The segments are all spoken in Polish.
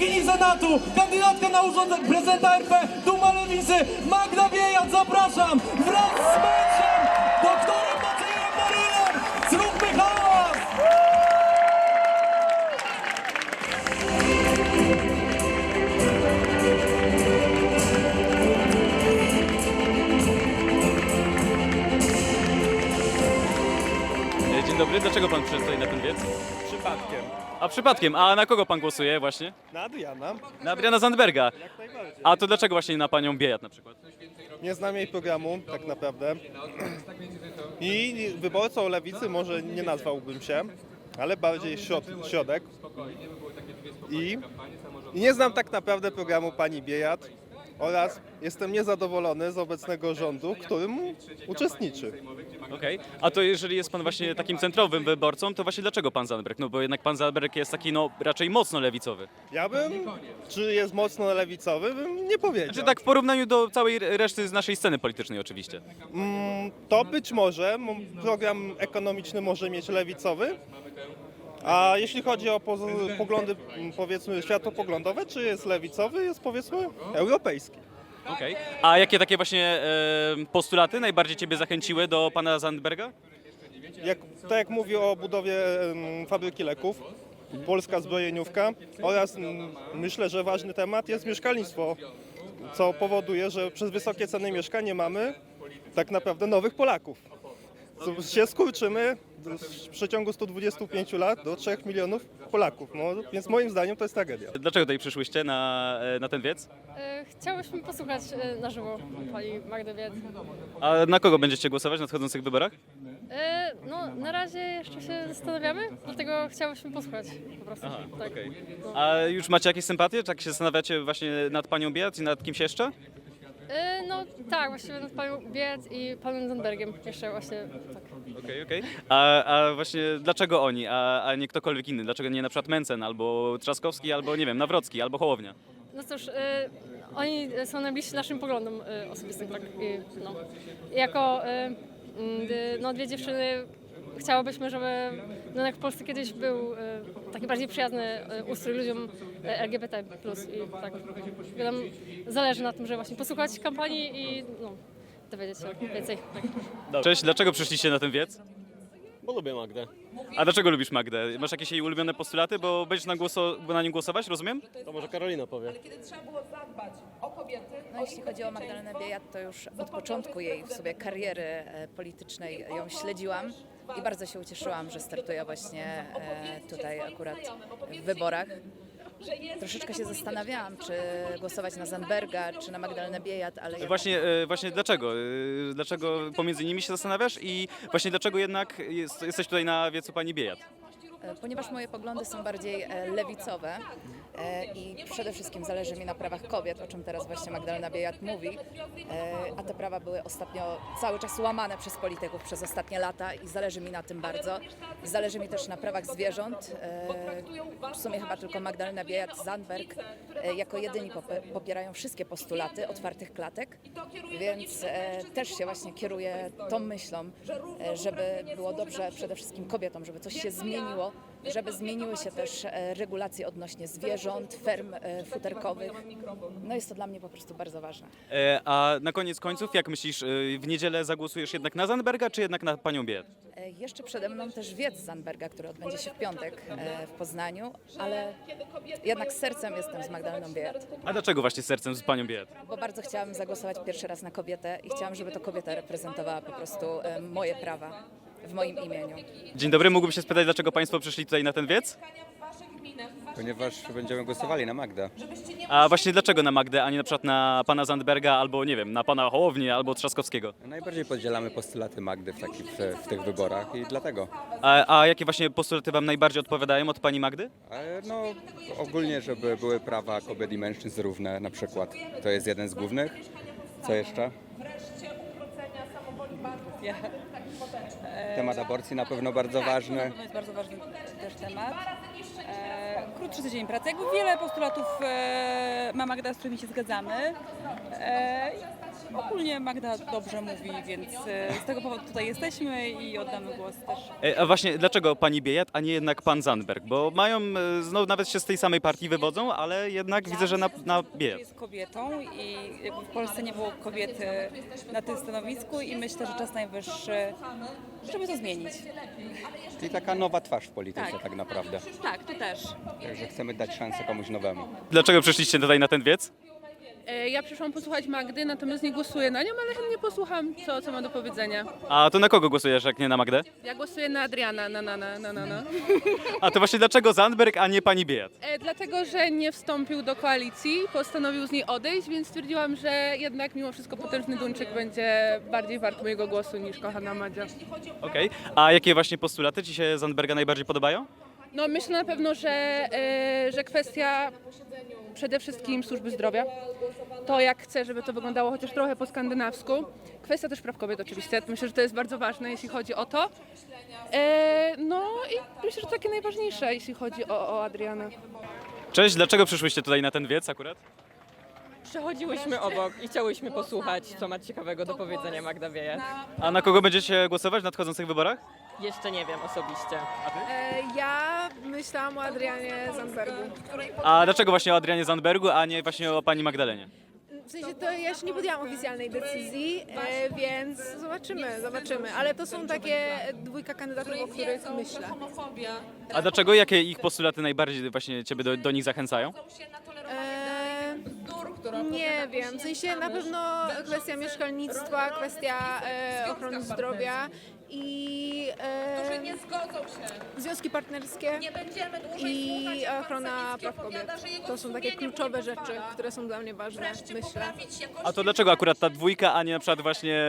Członkini Senatu, kandydatka na urząd prezydenta RP, Duma Lewicy, Magda Biejat, zapraszam wraz z mężem, doktorem Maciejem Marylem. Zróbmy hałas! E, Dzień dobry, dlaczego pan przyszedł tutaj na ten wiec? Przypadkiem. A przypadkiem, a na kogo pan głosuje właśnie? Na Adriana. Na Adriana Zandberga. A to dlaczego właśnie na panią Biejat na przykład? Nie znam jej programu, tak naprawdę. I wyborcą lewicy może nie nazwałbym się, ale bardziej środ, środek. I, I nie znam tak naprawdę programu pani Biejat oraz jestem niezadowolony z obecnego rządu, w którym uczestniczy. Okej. A to jeżeli jest pan właśnie takim centrowym wyborcą, to właśnie dlaczego pan Zandberg? No bo jednak pan Zandberg jest taki no raczej mocno lewicowy. Ja bym, czy jest mocno lewicowy, bym nie powiedział. Znaczy tak w porównaniu do całej reszty z naszej sceny politycznej oczywiście. Mm, To być może m- program ekonomiczny może mieć lewicowy. A jeśli chodzi o poglądy, powiedzmy, światopoglądowe, czy jest lewicowy, jest powiedzmy europejski. Okej. A jakie takie właśnie e, postulaty najbardziej ciebie zachęciły do pana Zandberga? Jak, tak jak mówił o budowie em, fabryki leków, polska zbrojeniówka oraz m, myślę, że ważny temat jest mieszkalnictwo, co powoduje, że przez wysokie ceny mieszkań nie mamy tak naprawdę nowych Polaków. Co się skurczymy w przeciągu 125 lat do 3 milionów Polaków. No, więc moim zdaniem to jest tragedia. Dlaczego tutaj przyszłyście na, e, na ten wiec? E, Chciałyśmy posłuchać e, na żywo pani Magdy Bied. A na kogo będziecie głosować w nadchodzących wyborach? E, No, na razie jeszcze się zastanawiamy, dlatego chciałyśmy posłuchać po prostu. tak. A już macie jakieś sympatie? Tak się zastanawiacie właśnie nad panią Biat i nad kimś jeszcze? E, No tak, właściwie nad panią Bied i panem Zandbergiem jeszcze właśnie tak. Okej, okej. A, a właśnie dlaczego oni, a, a nie ktokolwiek inny? Dlaczego nie na przykład Mencen, albo Trzaskowski, albo nie wiem, Nawrocki, albo Hołownia? No cóż, e, oni są najbliżsi naszym poglądom e, osobistym, tak. I, no. Jako mm, d- no, dwie dziewczyny chciałobyśmy, żeby no, jak w Polsce kiedyś był e, taki bardziej przyjazny e, ustrój ludziom e, LGBT+. I tak nam zależy na tym, żeby właśnie posłuchać kampanii i no, dowiedzieć się więcej. Tak. Cześć, dlaczego przyszliście na ten wiec? Bo lubię Magdę. A dlaczego lubisz Magdę? Masz jakieś jej ulubione postulaty, bo będziesz na, głoso, na nim głosować, rozumiem? To może Karolina powie. No, jeśli chodzi o Magdalenę Biejat, to już od początku jej w sobie kariery politycznej ją śledziłam i bardzo się ucieszyłam, że startuje właśnie e, tutaj akurat w wyborach. Troszeczkę się zastanawiałam, czy głosować na Zandberga, czy na Magdalenę Biejat, ale Właśnie, e, właśnie dlaczego? E, Dlaczego pomiędzy nimi się zastanawiasz i właśnie dlaczego jednak jest, jesteś tutaj na wiecu pani Biejat? E, Ponieważ moje poglądy są bardziej e, lewicowe e, i przede wszystkim zależy mi na prawach kobiet, o czym teraz właśnie Magdalena Biejat mówi, a te prawa były ostatnio cały czas łamane przez polityków przez ostatnie lata i zależy mi na tym bardzo. Zależy mi też na prawach zwierząt. W sumie chyba tylko Magdalena Biejat, Zandberg e, jako jedyni popierają wszystkie postulaty otwartych klatek, więc też się właśnie kieruję tą myślą, żeby było dobrze przede wszystkim kobietom, żeby coś się zmieniło, żeby zmieniły się też e, regulacje odnośnie zwierząt, ferm e, futerkowych. No jest to dla mnie po prostu bardzo ważne. E, A na koniec końców, jak myślisz, e, w niedzielę zagłosujesz jednak na Zandberga, czy jednak na panią Biejat? E, Jeszcze przede mną też wiec Zandberga, który odbędzie się w piątek e, w Poznaniu, ale jednak sercem jestem z Magdaleną Biejat, A dlaczego właśnie sercem z panią Biejat? bo bardzo chciałam zagłosować pierwszy raz na kobietę i chciałam, żeby to kobieta reprezentowała po prostu e, moje prawa w moim imieniu. Dzień dobry, mógłbym się spytać, dlaczego państwo przyszli tutaj na ten wiec? Ponieważ będziemy głosowali na Magdę. A właśnie dlaczego na Magdę, a nie na przykład na pana Zandberga, albo nie wiem, na pana Hołownię, albo Trzaskowskiego? Najbardziej podzielamy postulaty Magdy w, taki, w, w tych wyborach i dlatego. A, a jakie właśnie postulaty wam najbardziej odpowiadają od pani Magdy? No ogólnie, żeby były prawa kobiet i mężczyzn równe na przykład. To jest jeden z głównych. Co jeszcze? Temat aborcji na pewno bardzo ważny. To jest bardzo ważny też temat. E, krótszy tydzień pracy. Jakby wiele postulatów e, ma Magda, z którymi się zgadzamy. E, Ogólnie Magda dobrze mówi, więc e, z tego powodu tutaj jesteśmy i oddamy głos też. E, A właśnie dlaczego pani Biejat, a nie jednak pan Zandberg? Bo mają, e, znowu nawet się z tej samej partii wywodzą, ale jednak widzę, że na, na Biejat. Jest kobietą i jakby w Polsce nie było kobiety na tym stanowisku i myślę, że czas najwyższy, żeby to zmienić. Czyli taka nowa twarz w polityce Tak. tak naprawdę. Tak, to też. Także chcemy dać szansę komuś nowemu. Dlaczego przyszliście tutaj na ten wiec? E, Ja przyszłam posłuchać Magdy, natomiast nie głosuję na nią, ale chętnie posłucham, co, co ma do powiedzenia. A to na kogo głosujesz, jak nie na Magdę? Ja głosuję na Adriana, na na na na na. na. A to właśnie dlaczego Zandberg, a nie pani Biejat? E, dlatego, że nie wstąpił do koalicji, postanowił z niej odejść, więc stwierdziłam, że jednak mimo wszystko potężny Duńczyk będzie bardziej wart mojego głosu niż kochana Madzia. Okej. A jakie właśnie postulaty ci się Zandberga najbardziej podobają? No myślę na pewno, że, e, że kwestia przede wszystkim służby zdrowia, to jak chcę, żeby to wyglądało chociaż trochę po skandynawsku. Kwestia też praw kobiet oczywiście, myślę, że to jest bardzo ważne, jeśli chodzi o to. E, no i myślę, że takie najważniejsze, jeśli chodzi o, o Adriana. Cześć, dlaczego przyszłyście tutaj na ten wiec akurat? Przechodziłyśmy obok i chciałyśmy posłuchać, co ma ciekawego do powiedzenia Magda Wieje. A na kogo będziecie głosować w nadchodzących wyborach? Jeszcze nie wiem osobiście. Ja myślałam o Adrianie Zandbergu. A dlaczego właśnie o Adrianie Zandbergu, a nie właśnie o pani Magdalenie? W sensie to ja jeszcze nie podjęłam oficjalnej decyzji, e, więc zobaczymy, zobaczymy. Ale to są takie dwójka kandydatów, o których myślę. A dlaczego? Jakie ich postulaty najbardziej właśnie ciebie do, do nich zachęcają? E, nie wiem, w sensie na pewno kwestia mieszkalnictwa, kwestia e, ochrony zdrowia i e, związki partnerskie i ochrona praw kobiet. To są takie kluczowe rzeczy, które są dla mnie ważne, myślę. A to dlaczego akurat ta dwójka, a nie na przykład właśnie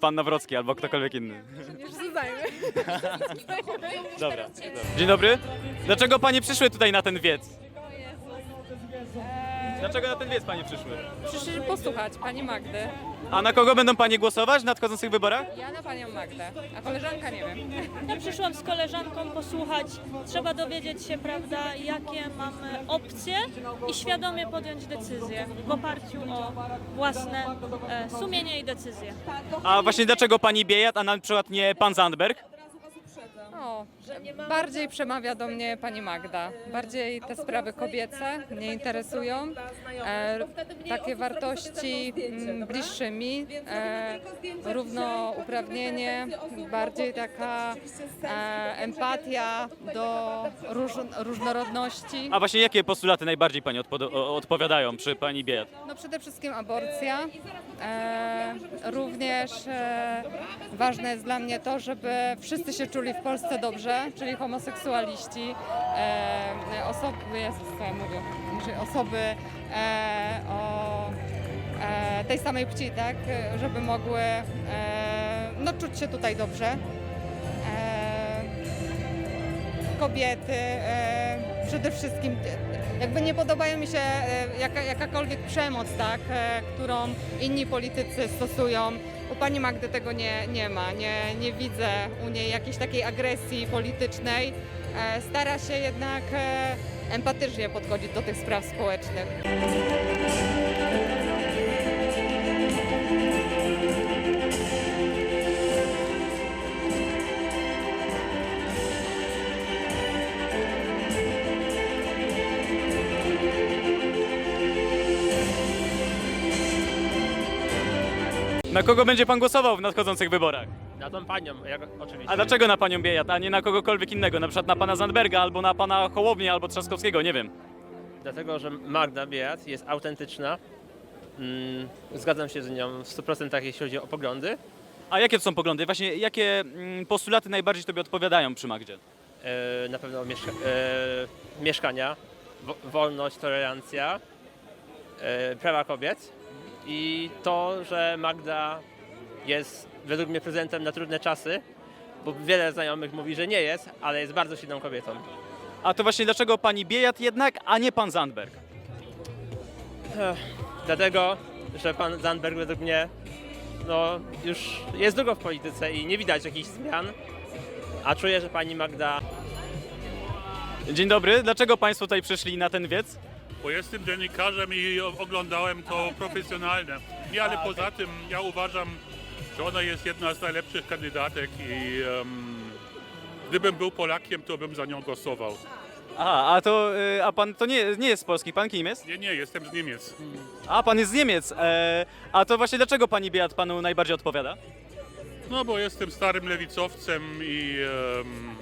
pan Nawrocki albo ktokolwiek inny? Zadajmy. Dobra. Dzień dobry. Dlaczego panie przyszły tutaj na ten wiec? Dlaczego na ten wiec panie przyszły? Przyszli posłuchać pani Magdy. A na kogo będą panie głosować w nadchodzących wyborach? Ja na panią Magdę, a koleżanka nie wiem. Ja przyszłam z koleżanką posłuchać. Trzeba dowiedzieć się, prawda, jakie mamy opcje i świadomie podjąć decyzję w oparciu o własne e, sumienie i decyzje. A właśnie dlaczego pani Biejat, a na przykład nie pan Zandberg? O, bardziej przemawia do mnie pani Magda. Bardziej te sprawy kobiece mnie interesują. E, takie wartości mm, bliższe mi, e, równouprawnienie, bardziej taka e, empatia do róż, różnorodności. A właśnie jakie postulaty najbardziej pani odpodo- o- odpowiadają przy pani Biejat? No przede wszystkim aborcja. E, również e, ważne jest dla mnie to, żeby wszyscy się czuli w Polsce dobrze, czyli homoseksualiści, e, osoby, Jezus, co ja mówię, osoby e, o e, tej samej płci, tak, żeby mogły e, no, czuć się tutaj dobrze. E, kobiety, e, przede wszystkim jakby nie podobają mi się e, jaka, jakakolwiek przemoc, tak, e, którą inni politycy stosują. U pani Magdy tego nie, nie ma, nie, nie widzę u niej jakiejś takiej agresji politycznej. E, stara się jednak e, empatycznie podchodzić do tych spraw społecznych. Na kogo będzie pan głosował w nadchodzących wyborach? Na tą panią, jak, oczywiście. A dlaczego na panią Biejat, a nie na kogokolwiek innego? Na przykład na pana Zandberga, albo na pana Hołownię, albo Trzaskowskiego, nie wiem. Dlatego, że Magda Biejat jest autentyczna. Mm, zgadzam się z nią w 100% jeśli chodzi o poglądy. A jakie to są poglądy? Właśnie jakie mm, postulaty najbardziej tobie odpowiadają przy Magdzie? E, na pewno mieszka- e, mieszkania, wo- wolność, tolerancja, e, prawa kobiet i to, że Magda jest według mnie prezentem na trudne czasy, bo wiele znajomych mówi, że nie jest, ale jest bardzo silną kobietą. A to właśnie dlaczego pani Biejat jednak, a nie pan Zandberg? Dlatego, że pan Zandberg według mnie no, już jest długo w polityce i nie widać jakichś zmian, a czuję, że pani Magda Dzień dobry, dlaczego państwo tutaj przyszli na ten wiec? Bo jestem dziennikarzem i oglądałem to profesjonalnie. Nie, ale poza tym ja uważam, że ona jest jedna z najlepszych kandydatek i em, gdybym był Polakiem, to bym za nią głosował. Aha, a to, y, a pan to nie, nie jest z Polski, pan kim jest? Nie, nie, jestem z Niemiec. A, pan jest z Niemiec. E, a to właśnie dlaczego pani Beat panu najbardziej odpowiada? No bo jestem starym lewicowcem i em,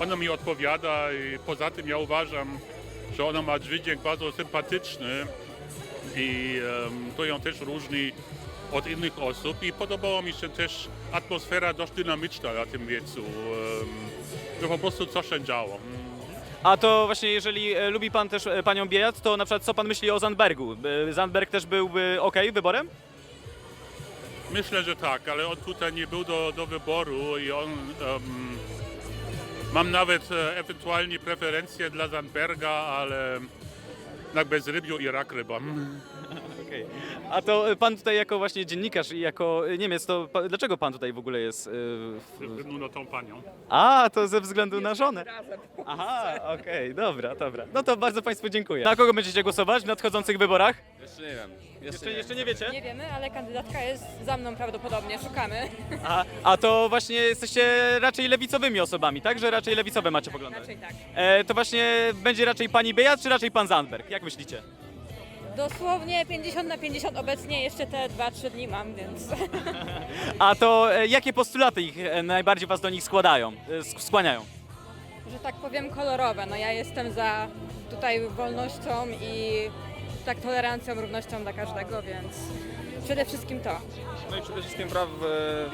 ona mi odpowiada i poza tym ja uważam, że ona ma wydźwięk bardzo sympatyczny i em, to ją też różni od innych osób i podobało mi się też atmosfera dość dynamiczna na tym wiecu, że po prostu coś się działo. A to właśnie, jeżeli e, lubi pan też e, panią Beat, to na przykład co pan myśli o Zandbergu? Zandberg też byłby ok wyborem? Myślę, że tak, ale on tutaj nie był do, do wyboru i on. em, mam nawet e, ewentualnie preferencje dla Zandberga, ale na bezrybiu i rak rybam. Okej. A to pan tutaj jako właśnie dziennikarz i jako e, Niemiec, to pa, dlaczego pan tutaj w ogóle jest? e, w- Ze względu na tą panią. A, to ze względu na żonę. Aha, okej, dobra, dobra. No to bardzo państwu dziękuję. Na kogo będziecie głosować w nadchodzących wyborach? Jeszcze nie wiem. Jeszcze, jeszcze nie wiecie? Nie wiemy, ale kandydatka jest za mną prawdopodobnie, szukamy. A, a to właśnie jesteście raczej lewicowymi osobami, tak? Że raczej lewicowe macie poglądy. Raczej tak. E, to właśnie będzie raczej pani Bejat, czy raczej pan Zandberg? Jak myślicie? Dosłownie 50 na 50 obecnie, jeszcze te 2-3 dni mam, więc... A to e, jakie postulaty ich e, najbardziej was do nich składają, e, sk- skłaniają? że tak powiem, kolorowe. No ja jestem za tutaj wolnością i tak tolerancją, równością dla każdego, więc przede wszystkim to. No i przede wszystkim praw,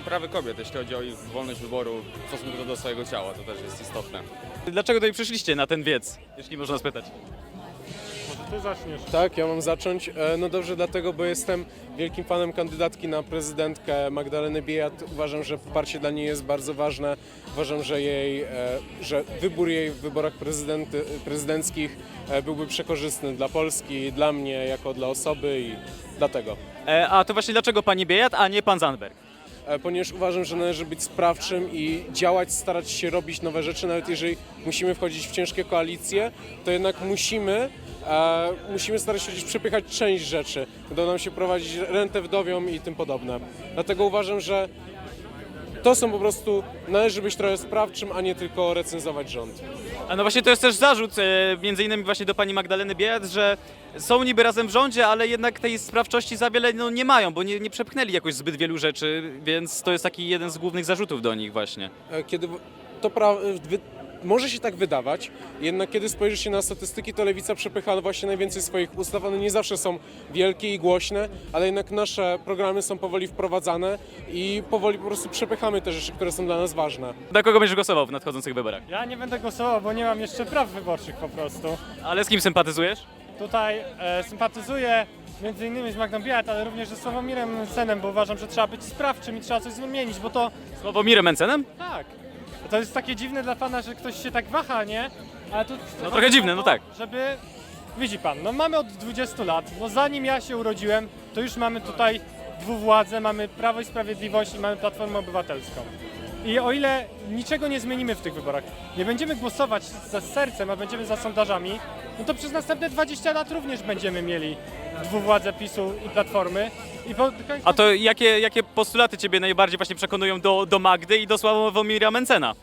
prawy kobiet, jeśli chodzi o ich wolność wyboru w stosunku do swojego ciała, to też jest istotne. Dlaczego tutaj przyszliście na ten wiec, jeśli można spytać? Ty zaczniesz. Tak, ja mam zacząć. E, No dobrze, dlatego, bo jestem wielkim fanem kandydatki na prezydentkę Magdaleny Biejat. Uważam, że poparcie dla niej jest bardzo ważne. Uważam, że jej, e, że wybór jej w wyborach prezydenckich e, byłby przekorzystny dla Polski, dla mnie jako dla osoby i dlatego. A to właśnie dlaczego pani Bejat, a nie pan Zandberg? Ponieważ uważam, że należy być sprawczym i działać, starać się robić nowe rzeczy, nawet jeżeli musimy wchodzić w ciężkie koalicje, to jednak musimy, musimy starać się gdzieś przepychać część rzeczy. Uda nam się prowadzić rentę wdowią i tym podobne. Dlatego uważam, że to są po prostu, należy być trochę sprawczym, a nie tylko recenzować rząd. A no właśnie to jest też zarzut, e, między innymi właśnie do pani Magdaleny Biejat, że są niby razem w rządzie, ale jednak tej sprawczości za wiele no, nie mają, bo nie, nie przepchnęli jakoś zbyt wielu rzeczy, więc to jest taki jeden z głównych zarzutów do nich właśnie. E, kiedy w- to pra- może się tak wydawać, jednak kiedy spojrzy się na statystyki, to lewica przepycha właśnie najwięcej swoich ustaw. One nie zawsze są wielkie i głośne, ale jednak nasze programy są powoli wprowadzane i powoli po prostu przepychamy te rzeczy, które są dla nas ważne. Na kogo będziesz głosował w nadchodzących wyborach? Ja nie będę głosował, bo nie mam jeszcze praw wyborczych po prostu. Ale z kim sympatyzujesz? Tutaj e, sympatyzuję między innymi z Magdą Biat, ale również ze Sławomirem Senem, bo uważam, że trzeba być sprawczym i trzeba coś zmienić, bo to Sławomirem Mencenem? tak. To jest takie dziwne dla pana, że ktoś się tak waha, nie? Ale to No trochę dziwne, no tak. Żeby widzi pan, no mamy od 20 lat. No zanim ja się urodziłem, to już mamy tutaj dwuwładzę, mamy Prawo i Sprawiedliwość i mamy Platformę Obywatelską. I o ile niczego nie zmienimy w tych wyborach, nie będziemy głosować za sercem, a będziemy za sondażami, no to przez następne 20 lat również będziemy mieli dwuwładzę PiSu i Platformy. I po. A to jakie, jakie postulaty ciebie najbardziej właśnie przekonują do, do Magdy i do Sławomira Mencena?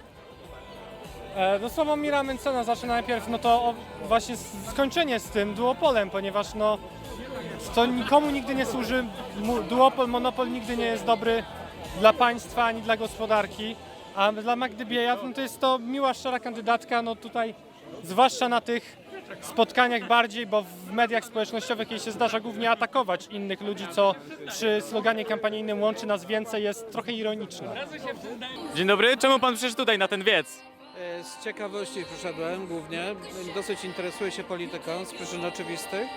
E, No Sławomira Mencena zacznę najpierw, no to właśnie skończenie z tym duopolem, ponieważ no to nikomu nigdy nie służy, duopol, monopol nigdy nie jest dobry dla państwa ani dla gospodarki, a dla Magdy Biejat no to jest to miła, szczera kandydatka, no tutaj zwłaszcza na tych spotkaniach bardziej, bo w mediach społecznościowych jej się zdarza głównie atakować innych ludzi, co przy sloganie kampanijnym łączy nas więcej jest trochę ironiczne. Dzień dobry, czemu pan przyszedł tutaj na ten wiec? E, Z ciekawości przyszedłem głównie. Dosyć interesuję się polityką z przyczyn oczywistych.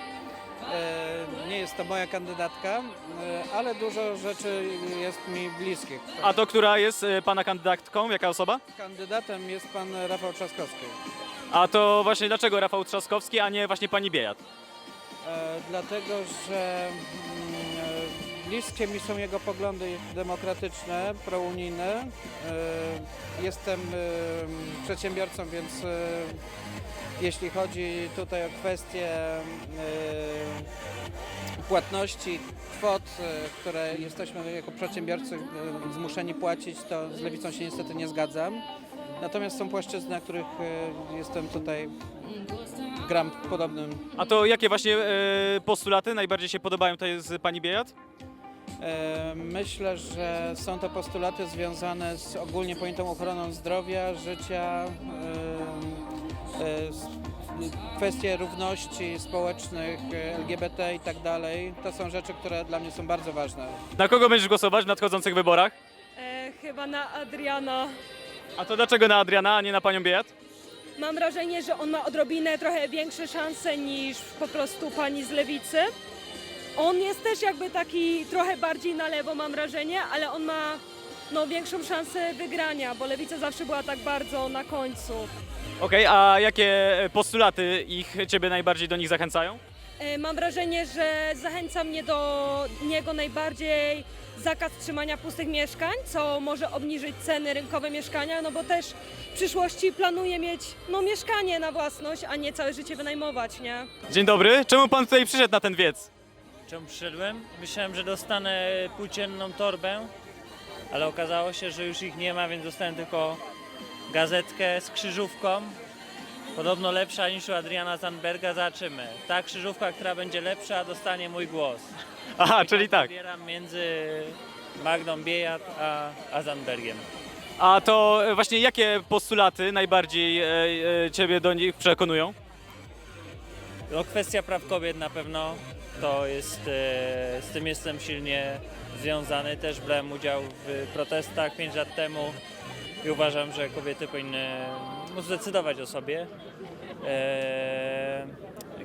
E, Nie jest to moja kandydatka, e, ale dużo rzeczy jest mi bliskich. A to która jest e, pana kandydatką? Jaka osoba? Kandydatem jest pan Rafał Trzaskowski. A to właśnie dlaczego Rafał Trzaskowski, a nie właśnie pani Biejat? dlatego że mm, bliskie mi są jego poglądy demokratyczne, prounijne. E, jestem e, przedsiębiorcą, więc e, jeśli chodzi tutaj o kwestie płatności, kwot, które jesteśmy jako przedsiębiorcy zmuszeni płacić, to z lewicą się niestety nie zgadzam. Natomiast są płaszczyzny, na których jestem tutaj, gram w podobnym. A to jakie właśnie postulaty najbardziej się podobają tutaj z pani Biejat? Myślę, że są to postulaty związane z ogólnie pojętą ochroną zdrowia, życia, kwestie równości społecznych, LGBT i tak dalej. To są rzeczy, które dla mnie są bardzo ważne. Na kogo będziesz głosować w nadchodzących wyborach? E, chyba na Adriana. A to dlaczego na Adriana, a nie na panią Biejat? Mam wrażenie, że on ma odrobinę trochę większe szanse niż po prostu pani z lewicy. On jest też jakby taki trochę bardziej na lewo, mam wrażenie, ale on ma no, większą szansę wygrania, bo lewica zawsze była tak bardzo na końcu. Okej, a jakie postulaty ich ciebie najbardziej do nich zachęcają? E, Mam wrażenie, że zachęca mnie do niego najbardziej zakaz trzymania pustych mieszkań, co może obniżyć ceny rynkowe mieszkania, no bo też w przyszłości planuję mieć no, mieszkanie na własność, a nie całe życie wynajmować, nie? Dzień dobry, czemu pan tutaj przyszedł na ten wiec? Czemu przyszedłem? Myślałem, że dostanę płócienną torbę, ale okazało się, że już ich nie ma, więc dostałem tylko gazetkę z krzyżówką. Podobno lepsza niż u Adriana Zandberga, zobaczymy. Ta krzyżówka, która będzie lepsza, dostanie mój głos. Aha, czyli tak. Wybieram między Magdą Biejat a, a Zandbergiem. A to e, właśnie jakie postulaty najbardziej e, e, ciebie do nich przekonują? No, kwestia praw kobiet na pewno to jest, e, z tym jestem silnie związany. Też brałem udział w protestach 5 lat temu i uważam, że kobiety powinny no, zdecydować o sobie. E,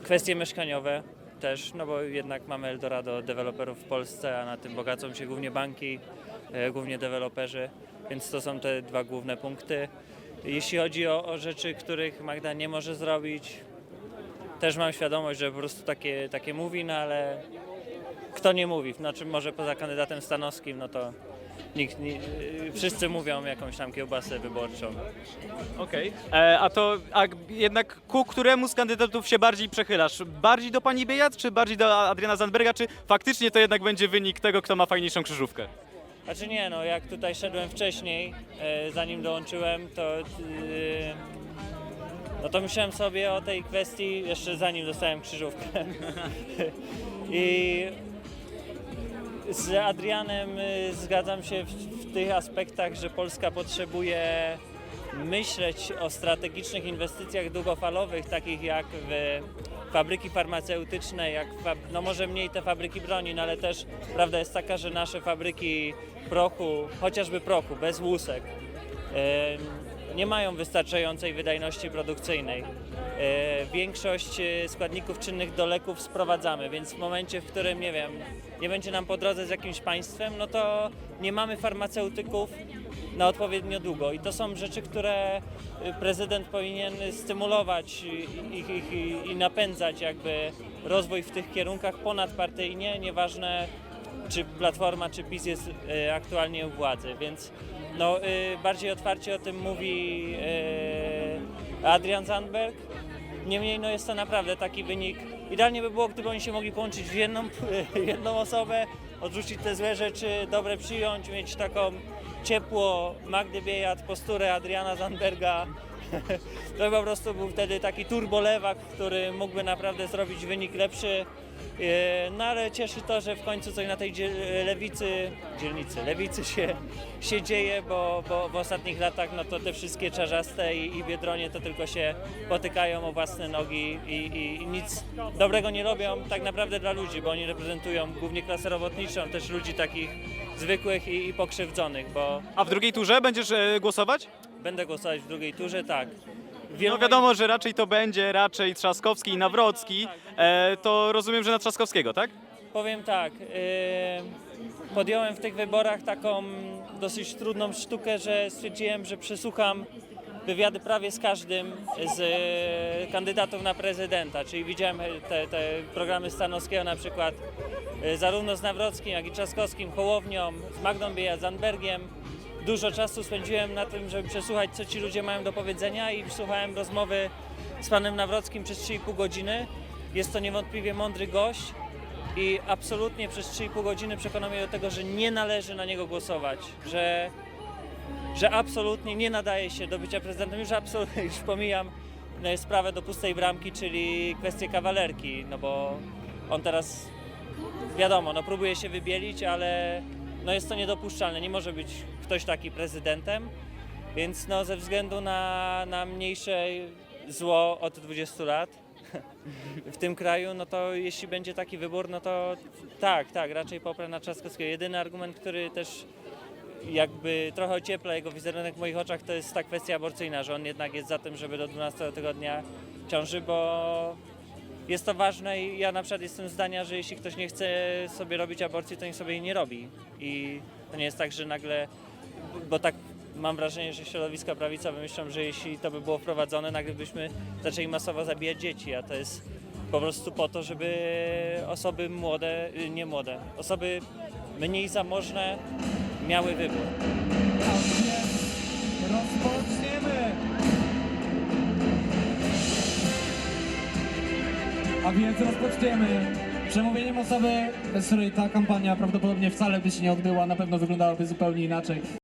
kwestie mieszkaniowe też, no bo jednak mamy Eldorado deweloperów w Polsce, a na tym bogacą się głównie banki, e, głównie deweloperzy, więc to są te dwa główne punkty. Jeśli chodzi o, o rzeczy, których Magda nie może zrobić, też mam świadomość, że po prostu takie, takie mówi, no ale kto nie mówi? Znaczy może poza kandydatem Stanowskim, no to nikt, nie, wszyscy mówią jakąś tam kiełbasę wyborczą. Okej. E, A to a g- jednak ku któremu z kandydatów się bardziej przechylasz? Bardziej do pani Biejat, czy bardziej do Adriana Zandberga, czy faktycznie to jednak będzie wynik tego, kto ma fajniejszą krzyżówkę? Znaczy nie, no jak tutaj szedłem wcześniej, e, zanim dołączyłem, to e, no to myślałem sobie o tej kwestii jeszcze zanim dostałem krzyżówkę. I z Adrianem y, zgadzam się w, w tych aspektach, że Polska potrzebuje myśleć o strategicznych inwestycjach długofalowych, takich jak w fabryki farmaceutyczne, jak no może mniej te fabryki broni, no ale też prawda jest taka, że nasze fabryki prochu, chociażby prochu, bez łusek, nie mają wystarczającej wydajności produkcyjnej. E, Większość e, składników czynnych do leków sprowadzamy, więc w momencie, w którym, nie wiem, nie będzie nam po drodze z jakimś państwem, no to nie mamy farmaceutyków na odpowiednio długo. I to są rzeczy, które e, prezydent powinien stymulować i, i, i, napędzać jakby rozwój w tych kierunkach ponadpartyjnie, nieważne czy Platforma, czy PiS jest aktualnie u władzy, więc no, e, bardziej otwarcie o tym mówi e, Adrian Zandberg. Niemniej no, jest to naprawdę taki wynik. Idealnie by było, gdyby oni się mogli połączyć w jedną, jedną osobę, odrzucić te złe rzeczy, dobre przyjąć, mieć taką ciepło Magdy Biejat, posturę Adriana Zandberga. To po prostu był wtedy taki turbolewak, który mógłby naprawdę zrobić wynik lepszy. E, No ale cieszy to, że w końcu coś na tej lewicy, dzielnicy, lewicy się, się dzieje, bo, bo w ostatnich latach no to te wszystkie czarzaste i, i biedronie to tylko się potykają o własne nogi i, i, i nic dobrego nie robią tak naprawdę dla ludzi, bo oni reprezentują głównie klasę robotniczą, też ludzi takich zwykłych i, i pokrzywdzonych, bo A w drugiej turze będziesz e, głosować? będę głosować w drugiej turze, tak. No wiadomo, że raczej to będzie raczej Trzaskowski i Nawrocki. E, to rozumiem, że na Trzaskowskiego, tak? Powiem tak, yy, podjąłem w tych wyborach taką dosyć trudną sztukę, że stwierdziłem, że przesłucham wywiady prawie z każdym z e, kandydatów na prezydenta, czyli widziałem te, te programy Stanowskiego na przykład e, zarówno z Nawrockim, jak i Trzaskowskim, Hołownią, z Magdą Biejat, z Anbergiem. Dużo czasu spędziłem na tym, żeby przesłuchać, co ci ludzie mają do powiedzenia i słuchałem rozmowy z panem Nawrockim przez 3,5 godziny. Jest to niewątpliwie mądry gość i absolutnie przez 3,5 godziny przekonał mnie do tego, że nie należy na niego głosować, że, że absolutnie nie nadaje się do bycia prezydentem. Już absolutnie już pomijam e, sprawę do pustej bramki, czyli kwestię kawalerki, no bo on teraz wiadomo, no próbuje się wybielić, ale no jest to niedopuszczalne. Nie może być ktoś taki prezydentem, więc no ze względu na, na mniejsze zło od 20 lat w tym kraju, no to jeśli będzie taki wybór, no to tak, tak, raczej poprę na Trzaskowskiego. Jedyny argument, który też jakby trochę ociepla jego wizerunek w moich oczach, to jest ta kwestia aborcyjna, że on jednak jest za tym, żeby do 12 tygodnia ciąży, bo jest to ważne i ja na przykład jestem zdania, że jeśli ktoś nie chce sobie robić aborcji, to niech sobie jej nie robi. I to nie jest tak, że nagle, bo tak mam wrażenie, że środowiska prawicowe myślą, że jeśli to by było wprowadzone, nagle byśmy zaczęli masowo zabijać dzieci, a to jest po prostu po to, żeby osoby młode, nie młode, osoby mniej zamożne miały wybór. Więc rozpoczniemy przemówieniem osoby, bez której ta kampania prawdopodobnie wcale by się nie odbyła, na pewno wyglądałaby zupełnie inaczej.